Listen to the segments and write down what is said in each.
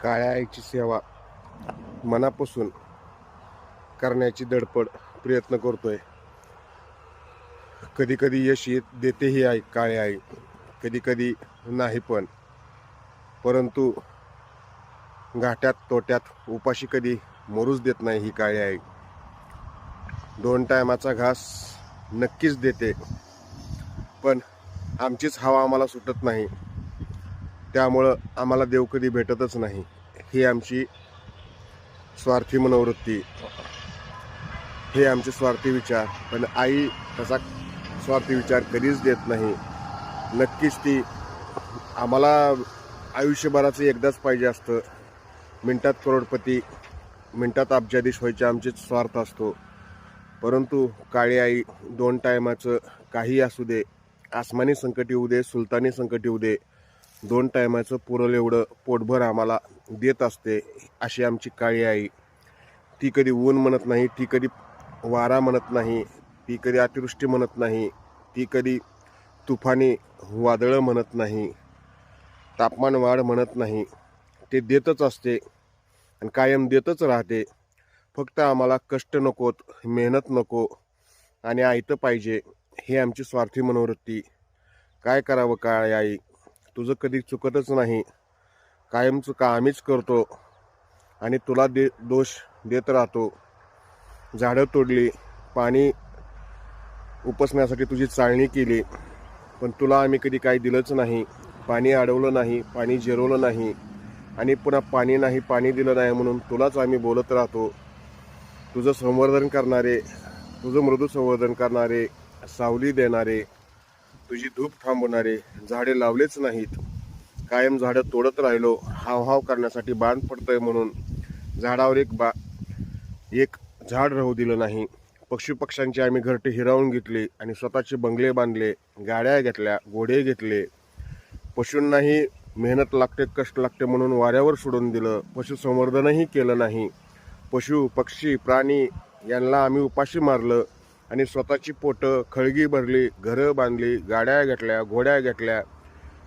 काळ्या आईची सेवा मनापासून करण्याची धडपड प्रयत्न करतोय. कधी कधी यश येत देते ही आई काळी आई. कधी कधी नाही पण. परंतु घाट्यात तोट्यात उपाशी कधी मरूच देत नाही ही काळी आई. दोन टायमाचा घास नक्कीच देते. पण आमचीच हवा आम्हाला सुटत नाही. त्यामुळं आम्हाला देव कधी भेटतच नाही. ही आमची स्वार्थी मनोवृत्ती. हे आमचे स्वार्थी विचार. पण आई तसा स्वार्थी विचार कधीच देत नाही. नक्कीच ती आम्हाला आयुष्यभराचं एकदाच पाहिजे असतं. मिनटात करोडपती मिनटात अब्जाधीश व्हायचे आमचेच स्वार्थ असतो. परंतु काळी आई दोन टायमाचं काही असू दे आसमानी संकट येऊ दे सुलतानी संकट येऊ दे दोन टायमाचं पुरल एवढं पोटभर आम्हाला देत असते अशी आमची काळी आई. ती कधी ऊन म्हणत नाही ती कधी वारा म्हणत नाही ती कधी अतिवृष्टी म्हणत नाही ती कधी तुफानी वादळं म्हणत नाही तापमान वाढ म्हणत नाही. ते देतच असते आणि कायम देतच राहते. फक्त आम्हाला कष्ट नकोत मेहनत नको आणि आयतं पाहिजे हे आमची स्वार्थी मनोवृत्ती. काय करावं काळ आई? तुझं कधी चुकतच नाही. कायमचं का आम्हीच करतो. आणि तुला दे दोष देत राहतो. झाडं तोडली पाणी उपसण्यासाठी तुझी चाळणी केली. पण तुला आम्ही कधी काही दिलंच नाही. पाणी अडवलं नाही पाणी जिरवलं नाही. आणि पुन्हा पाणी नाही पाणी दिलं नाही म्हणून तुलाच आम्ही बोलत राहतो. तुझं संवर्धन करणारे तुझं मृदू संवर्धन करणारे सावली देणारे तुझी धूप थांबवणारे झाडे लावलेच नाहीत. कायम झाडं तोडत राहिलो हावहाव करण्यासाठी बांध पडतंय म्हणून झाडावर एक बा एक झाड राहू दिलं नाही. पक्षीपक्ष्यांची आम्ही घरटे हिरावून घेतली आणि स्वतःचे बंगले बांधले गाड्या घेतल्या घोडे घेतले. पशूंनाही मेहनत लागते कष्ट लागते म्हणून वाऱ्यावर सोडून दिलं. पशुसंवर्धनही केलं नाही. पशु पक्षी प्राणी यांना आम्ही उपाशी मारलं. आणि स्वतःची पोटं खळगी भरली घरं बांधली गाड्या घेतल्या घोड्या घेतल्या.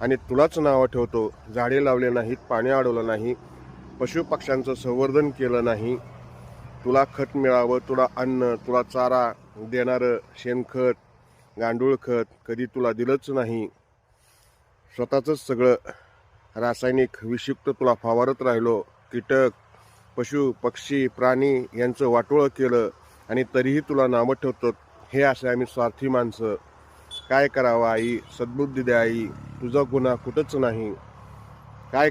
आणि तुलाच नावं ठेवतो झाडे लावले नाहीत पाणी अडवलं नाही पशुपक्ष्यांचं संवर्धन केलं नाही. तुला खत मिळावं तुला अन्न तुला चारा देणारं शेणखत गांडूळ खत कधी तुला दिलंच नाही. स्वतःचंच सगळं रासायनिक विषयुक्त तुला फवारत राहिलो. कीटक पशु पक्षी प्राणी यांचं वाटोळं केलं. आणि तरीही तुला नावं ठेवतो हे असे आम्ही स्वार्थी माणसं. काय करावं आई? सद्बुद्धी द्या आई. तुझा गुन्हा कुठंच नाही. काय